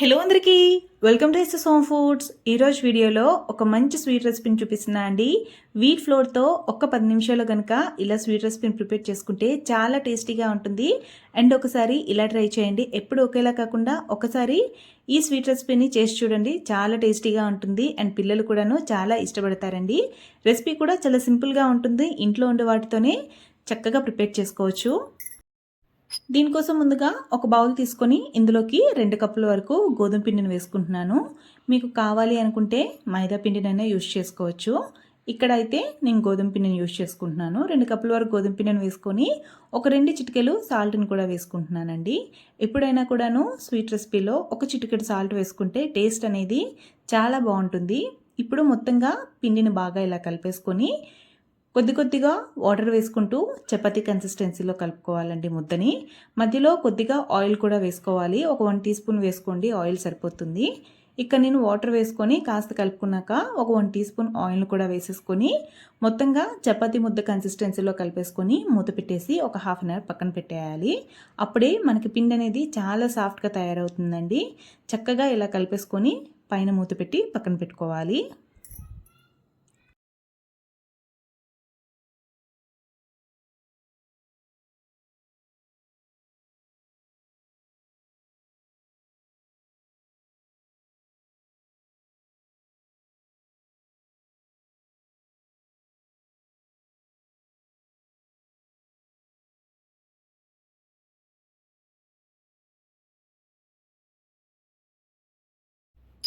Hello అందరికీ. Welcome to yes foods ఈరోజు వీడియోలో ఒక మంచి స్వీట్ రెసిపీని చూపిస్తున్నా అండి. వీట్ ఫ్లోర్తో ఒక్క పది నిమిషాలు కనుక ఇలా స్వీట్ రెసిపీని ప్రిపేర్ చేసుకుంటే చాలా టేస్టీగా ఉంటుంది. అండ్ ఒకసారి ఇలా ట్రై చేయండి. ఎప్పుడు ఒకేలా కాకుండా ఒకసారి ఈ స్వీట్ రెసిపీని చేసి చూడండి. చాలా టేస్టీగా ఉంటుంది. అండ్ పిల్లలు కూడాను చాలా ఇష్టపడతారండి. రెసిపీ కూడా చాలా సింపుల్గా ఉంటుంది. ఇంట్లో ఉండే వాటితోనే చక్కగా ప్రిపేర్ చేసుకోవచ్చు. దీనికోసం ముందుగా ఒక బౌల్ తీసుకొని ఇందులోకి రెండు కప్పుల వరకు గోధుమ పిండిని వేసుకుంటున్నాను. మీకు కావాలి అనుకుంటే మైదా పిండినైనా యూజ్ చేసుకోవచ్చు. ఇక్కడ అయితే నేను గోధుమ పిండిని యూజ్ చేసుకుంటున్నాను. రెండు కప్పుల వరకు గోధుమ పిండిని వేసుకొని ఒక రెండు చిటికెలు సాల్ట్ని కూడా వేసుకుంటున్నానండి. ఎప్పుడైనా కూడాను స్వీట్ రెసిపీలో ఒక చిటికెడు సాల్ట్ వేసుకుంటే టేస్ట్ అనేది చాలా బాగుంటుంది. ఇప్పుడు మొత్తంగా పిండిని బాగా ఇలా కలిపేసుకొని కొద్ది కొద్దిగా వాటర్ వేసుకుంటూ చపాతీ కన్సిస్టెన్సీలో కలుపుకోవాలండి ముద్దని. మధ్యలో కొద్దిగా ఆయిల్ కూడా వేసుకోవాలి. ఒక వన్ టీ స్పూన్ వేసుకోండి ఆయిల్ సరిపోతుంది. ఇక్కడ నేను వాటర్ వేసుకొని కాస్త కలుపుకున్నాక ఒక వన్ టీ స్పూన్ ఆయిల్ను కూడా వేసేసుకొని మొత్తంగా చపాతీ ముద్ద కన్సిస్టెన్సీలో కలిపేసుకొని మూత పెట్టేసి ఒక హాఫ్ అన్ అవర్ పక్కన పెట్టేయాలి. అప్పుడే మనకి పిండి అనేది చాలా సాఫ్ట్గా తయారవుతుందండి. చక్కగా ఇలా కలిపేసుకొని పైన మూత పెట్టి పక్కన పెట్టుకోవాలి.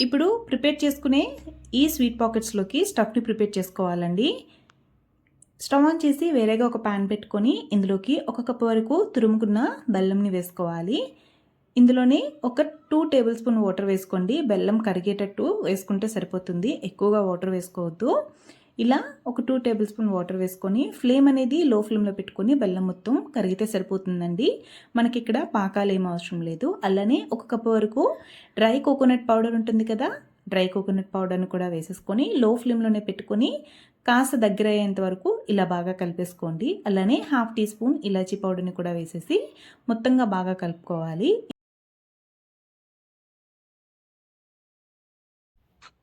ఇప్పుడు ప్రిపేర్ చేసుకునే ఈ స్వీట్ పాకెట్స్లోకి స్టఫ్ని ప్రిపేర్ చేసుకోవాలండి. స్టవ్ ఆన్ చేసి వేరేగా ఒక ప్యాన్ పెట్టుకొని ఇందులోకి ఒక కప్పు వరకు తురుముకున్న బెల్లంని వేసుకోవాలి. ఇందులోనే ఒక టూ టేబుల్ స్పూన్ వాటర్ వేసుకోండి. బెల్లం కరిగేటట్టు వేసుకుంటే సరిపోతుంది. ఎక్కువగా వాటర్ వేసుకోవద్దు. ఇలా ఒక టూ టేబుల్ స్పూన్ వాటర్ వేసుకొని ఫ్లేమ్ అనేది లో ఫ్లేమ్లో పెట్టుకొని బెల్లం మొత్తం కరిగితే సరిపోతుందండి. మనకి ఇక్కడ పాకాలు ఏం అవసరం లేదు. అలానే ఒక కప్పు వరకు డ్రై కోకోనట్ పౌడర్ ఉంటుంది కదా డ్రై కోకోనట్ పౌడర్ని కూడా వేసేసుకొని లో ఫ్లేమ్లోనే పెట్టుకొని కాస్త దగ్గర అయ్యేంత వరకు ఇలా బాగా కలిపేసుకోండి. అలానే హాఫ్ టీ స్పూన్ ఇలాచీ పౌడర్ని కూడా వేసేసి మొత్తంగా బాగా కలుపుకోవాలి.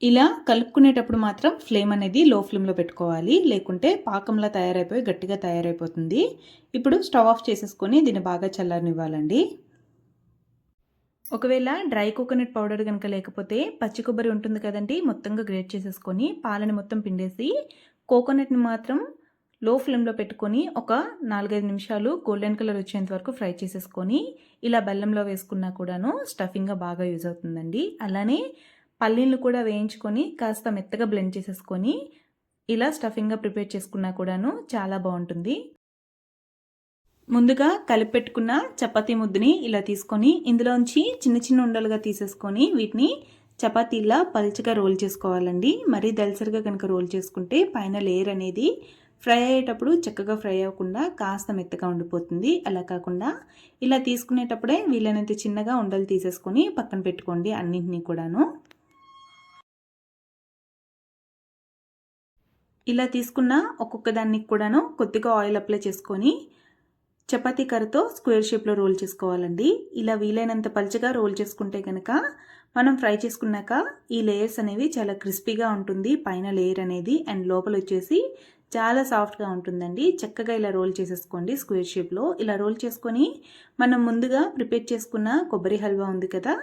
ఇలా కలుపుకునేటప్పుడు మాత్రం ఫ్లేమ్ అనేది లో ఫ్లేమ్లో పెట్టుకోవాలి. లేకుంటే పాకంలా తయారైపోయి గట్టిగా తయారైపోతుంది. ఇప్పుడు స్టవ్ ఆఫ్ చేసేసుకొని దీన్ని బాగా చల్లనివ్వాలండి ఒకవేళ డ్రై కోకోనట్ పౌడర్ కనుక లేకపోతే పచ్చి కొబ్బరి ఉంటుంది కదండి మొత్తంగా గ్రేట్ చేసేసుకొని పాలని మొత్తం పిండేసి కోకోనట్ని మాత్రం లో ఫ్లేమ్లో పెట్టుకొని ఒక నాలుగైదు నిమిషాలు గోల్డెన్ కలర్ వచ్చేంత వరకు ఫ్రై చేసేసుకొని ఇలా బెల్లంలో వేసుకున్నా కూడాను స్టఫింగ్గా బాగా యూజ్ అవుతుందండి. అలానే పల్లీలు కూడా వేయించుకొని కాస్త మెత్తగా బ్లెండ్ చేసేసుకొని ఇలా స్టఫింగ్గా ప్రిపేర్ చేసుకున్నా కూడాను చాలా బాగుంటుంది. ముందుగా కలిపి పెట్టుకున్న చపాతీ ముద్దని ఇలా తీసుకొని ఇందులోంచి చిన్న చిన్న ఉండలుగా తీసేసుకొని వీటిని చపాతీలా పల్చగా రోల్ చేసుకోవాలండి. మరీ దలసరిగా కనుక రోల్ చేసుకుంటే పైన లేయర్ అనేది ఫ్రై అయ్యేటప్పుడు చక్కగా ఫ్రై అవ్వకుండా కాస్త మెత్తగా ఉండిపోతుంది. అలా కాకుండా ఇలా తీసుకునేటప్పుడే వీలైనంత చిన్నగా ఉండలు తీసేసుకొని పక్కన పెట్టుకోండి అన్నింటినీ కూడాను. ఇలా తీసుకున్న ఒక్కొక్క దానికి కూడాను కొద్దిగా ఆయిల్ అప్లై చేసుకొని చపాతీ కర్రతో స్క్వేర్ షేప్లో రోల్ చేసుకోవాలండి. ఇలా వీలైనంత పలుచగా రోల్ చేసుకుంటే కనుక మనం ఫ్రై చేసుకున్నాక ఈ లేయర్స్ అనేవి చాలా క్రిస్పీగా ఉంటుంది. పైన లేయర్ అనేది అండ్ లోపల వచ్చేసి చాలా సాఫ్ట్గా ఉంటుందండి. చక్కగా ఇలా రోల్ చేసేసుకోండి స్క్వేర్ షేప్లో ఇలా రోల్ చేసుకొని మనం ముందుగా ప్రిపేర్ చేసుకున్న కొబ్బరి హల్వా ఉంది కదా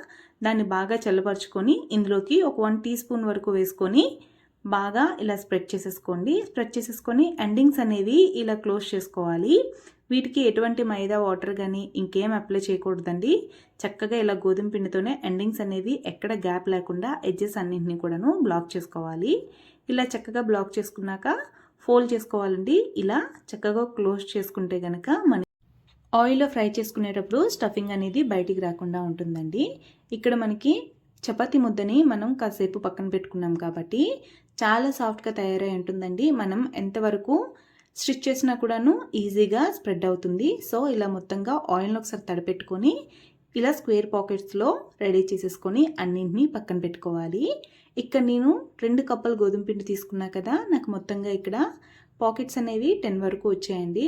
దాన్ని బాగా చల్లపరుచుకొని ఇందులోకి ఒక వన్ టీ స్పూన్ వరకు వేసుకొని బాగా ఇలా స్ప్రెడ్ చేసేసుకోండి. స్ప్రెడ్ చేసేసుకొని ఎండింగ్స్ అనేవి ఇలా క్లోజ్ చేసుకోవాలి. వీటికి ఎటువంటి మైదా వాటర్ కానీ ఇంకేం అప్లై చేయకూడదండి. చక్కగా ఇలా గోధుమ పిండితోనే ఎండింగ్స్ అనేవి ఎక్కడ గ్యాప్ లేకుండా ఎడ్జెస్ అన్నింటినీ కూడాను బ్లాక్ చేసుకోవాలి. ఇలా చక్కగా బ్లాక్ చేసుకున్నాక ఫోల్డ్ చేసుకోవాలండి. ఇలా చక్కగా క్లోజ్ చేసుకుంటే కనుక మన ఆయిల్లో ఫ్రై చేసుకునేటప్పుడు స్టఫింగ్ అనేది బయటికి రాకుండా ఉంటుందండి. ఇక్కడ మనకి చపాతీ ముద్దని మనం కాసేపు పక్కన పెట్టుకున్నాం కాబట్టి చాలా సాఫ్ట్గా తయారై ఉంటుందండి. మనం ఎంతవరకు స్టిచ్ చేసినా కూడాను ఈజీగా స్ప్రెడ్ అవుతుంది. సో ఇలా మొత్తంగా ఆయిల్ని ఒకసారి తడపెట్టుకొని ఇలా స్క్వేర్ పాకెట్స్లో రెడీ చేసేసుకొని అన్నింటినీ పక్కన పెట్టుకోవాలి. ఇక్కడ నేను రెండు కప్పలు గోధుమ పిండి తీసుకున్నా కదా నాకు మొత్తంగా ఇక్కడ పాకెట్స్ అనేవి టెన్ వరకు వచ్చాయండి.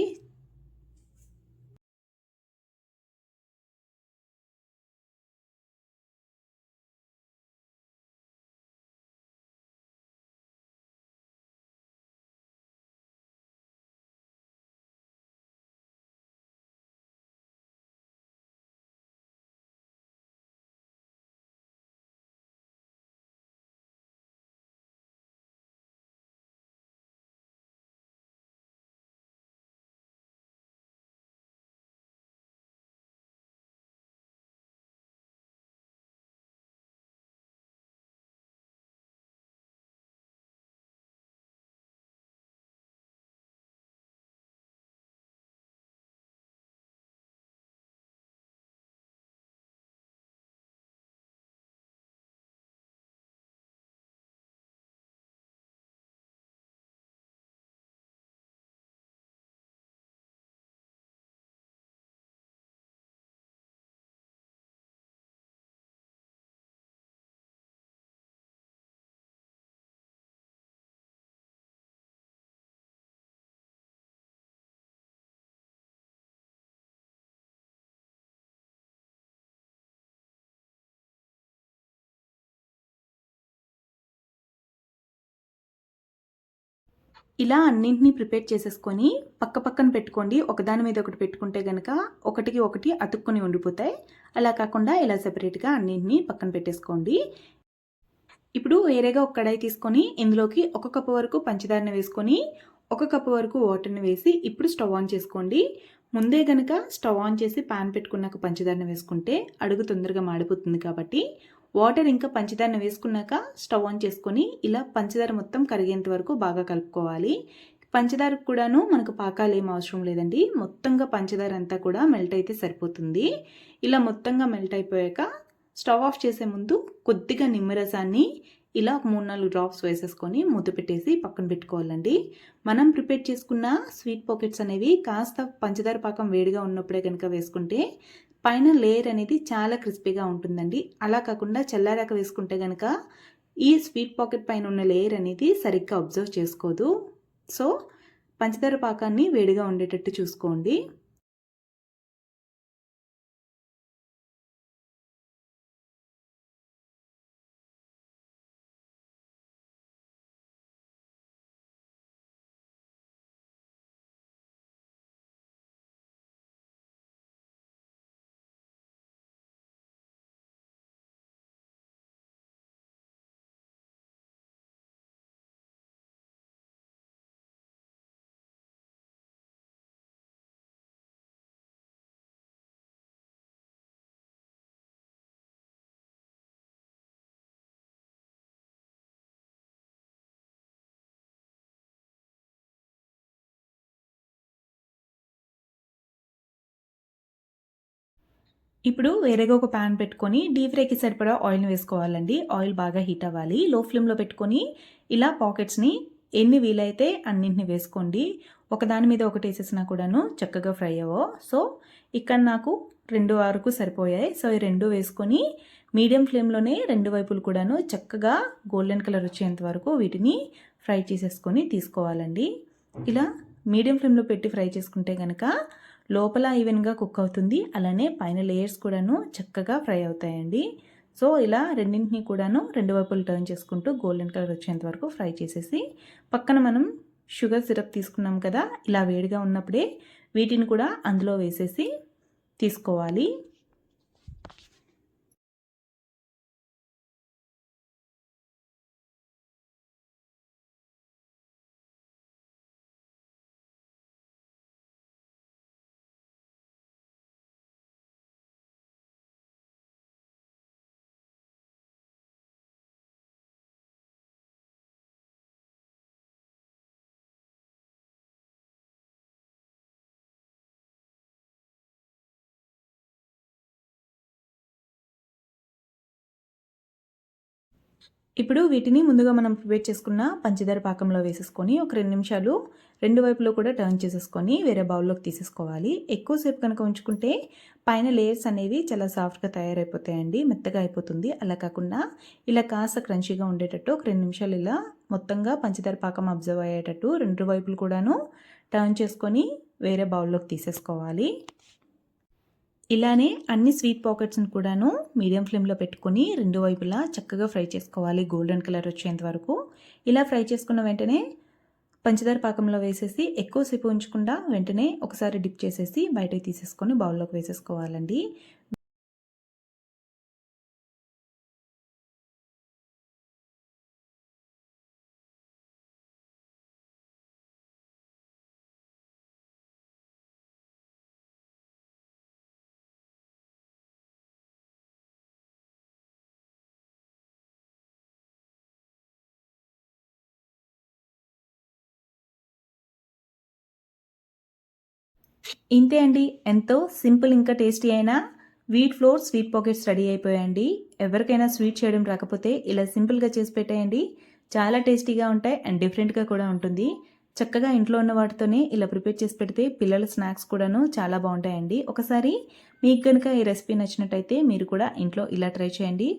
ఇలా అన్నింటినీ ప్రిపేర్ చేసేసుకొని పక్క పక్కన పెట్టుకోండి. ఒకదాని మీద ఒకటి పెట్టుకుంటే కనుక ఒకటికి ఒకటి అతుక్కుని ఉండిపోతాయి. అలా కాకుండా ఇలా సెపరేట్గా అన్నింటినీ పక్కన పెట్టేసుకోండి. ఇప్పుడు వేరేగా ఒక కడాయి తీసుకొని ఇందులోకి ఒక కప్పు వరకు పంచదారని వేసుకొని ఒక కప్పు వరకు వాటర్ని వేసి ఇప్పుడు స్టవ్ ఆన్ చేసుకోండి. ముందే గనక స్టవ్ ఆన్ చేసి పాన్ పెట్టుకున్నాక పంచదారని వేసుకుంటే అడుగు తొందరగా మాడిపోతుంది కాబట్టి వాటర్ ఇంకా పంచదారని వేసుకున్నాక స్టవ్ ఆన్ చేసుకొని ఇలా పంచదార మొత్తం కరిగేంత వరకు బాగా కలుపుకోవాలి. పంచదారకు కూడాను మనకు పాకాలు ఏం అవసరం లేదండి. మొత్తంగా పంచదార అంతా కూడా మెల్ట్ అయితే సరిపోతుంది. ఇలా మొత్తంగా మెల్ట్ అయిపోయాక స్టవ్ ఆఫ్ చేసే ముందు కొద్దిగా నిమ్మరసాన్ని ఇలా ఒక మూడు నాలుగు డ్రాప్స్ వేసేసుకొని మూత పెట్టేసి పక్కన పెట్టుకోవాలండి. మనం ప్రిపేర్ చేసుకున్న స్వీట్ పాకెట్స్ అనేవి కాస్త పంచదార పాకం వేడిగా ఉన్నప్పుడే కనుక వేసుకుంటే పైన లేయర్ అనేది చాలా క్రిస్పీగా ఉంటుందండి. అలా కాకుండా చల్లారాక వేసుకుంటే కనుక ఈ స్వీట్ పాకెట్ పైన ఉన్న లేయర్ అనేది సరిగ్గా అబ్జర్వ్ చేసుకోదు. సో పంచదార పాకాన్ని వేడిగా ఉండేటట్టు చూసుకోండి. ఇప్పుడు వేరేగా ఒక ప్యాన్ పెట్టుకొని డీప్ ఫ్రైకి సరిపడా ఆయిల్ని వేసుకోవాలండి. ఆయిల్ బాగా హీట్ అవ్వాలి. లో ఫ్లేమ్లో పెట్టుకొని ఇలా పాకెట్స్ని ఎన్ని వీలైతే అన్నింటిని వేసుకోండి. ఒకదాని మీద ఒకటి వేసేసినా కూడాను చక్కగా ఫ్రై అవ్వో సో ఇక్కడ నాకు రెండు వరకు సరిపోయాయి. సో ఈ రెండు వేసుకొని మీడియం ఫ్లేమ్లోనే రెండు వైపులు కూడాను చక్కగా గోల్డెన్ కలర్ వచ్చేంత వరకు వీటిని ఫ్రై చేసేసుకొని తీసుకోవాలండి. ఇలా మీడియం ఫ్లేమ్లో పెట్టి ఫ్రై చేసుకుంటే కనుక లోపల ఈవెన్గా కుక్ అవుతుంది. అలానే పైన లేయర్స్ కూడాను చక్కగా ఫ్రై అవుతాయండి. సో ఇలా రెండింటిని కూడాను రెండు వైపులు టర్న్ చేసుకుంటూ గోల్డెన్ కలర్ వచ్చేంత వరకు ఫ్రై చేసేసి పక్కన మనం షుగర్ సిరప్ తీసుకున్నాం కదా ఇలా వేడిగా ఉన్నప్పుడే వీటిని కూడా అందులో వేసేసి తీసుకోవాలి. ఇప్పుడు వీటిని ముందుగా మనం ప్రిపేర్ చేసుకున్న పంచదార పాకంలో వేసేసుకొని ఒక రెండు నిమిషాలు రెండు వైపులో కూడా టర్న్ చేసేసుకొని వేరే బౌల్లోకి తీసేసుకోవాలి. ఎక్కువసేపు కనుక ఉంచుకుంటే పైన లేయర్స్ అనేవి చాలా సాఫ్ట్గా తయారైపోతాయండి మెత్తగా అయిపోతుంది. అలా కాకుండా ఇలా కాస్త క్రంచీగా ఉండేటట్టు ఒక రెండు నిమిషాలు ఇలా మొత్తంగా పంచదార పాకం అబ్జర్వ్ అయ్యేటట్టు రెండు వైపులు కూడాను టర్న్ చేసుకొని వేరే బౌల్లోకి తీసేసుకోవాలి. ఇలానే అన్ని స్వీట్ పాకెట్స్ని కూడాను మీడియం ఫ్లేమ్లో పెట్టుకొని రెండు వైపులా చక్కగా ఫ్రై చేసుకోవాలి. గోల్డెన్ కలర్ వచ్చేంత వరకు. ఇలా ఫ్రై చేసుకున్న వెంటనే పంచదార పాకంలో వేసేసి ఎక్కువసేపు ఉంచకుండా వెంటనే ఒకసారి డిప్ చేసేసి బయటకు తీసేసుకొని బౌల్లోకి వేసేసుకోవాలండి. ఇంతే అండి. ఎంతో సింపుల్ ఇంకా టేస్టీ అయినా wheat flour sweet pockets ready అయిపోయాయండి. ఎవరికైనా స్వీట్ చేయడం రాకపోతే ఇలా సింపుల్గా చేసి పెట్టేయండి. చాలా టేస్టీగా ఉంటాయి అండ్ డిఫరెంట్గా కూడా ఉంటుంది. చక్కగా ఇంట్లో ఉన్న వాటితోనే ఇలా ప్రిపేర్ చేసి పెడితే పిల్లల స్నాక్స్ కూడాను చాలా బాగుంటాయండి. ఒకసారి మీకు కనుక ఈ రెసిపీ నచ్చినట్టయితే మీరు కూడా ఇంట్లో ఇలా ట్రై చేయండి.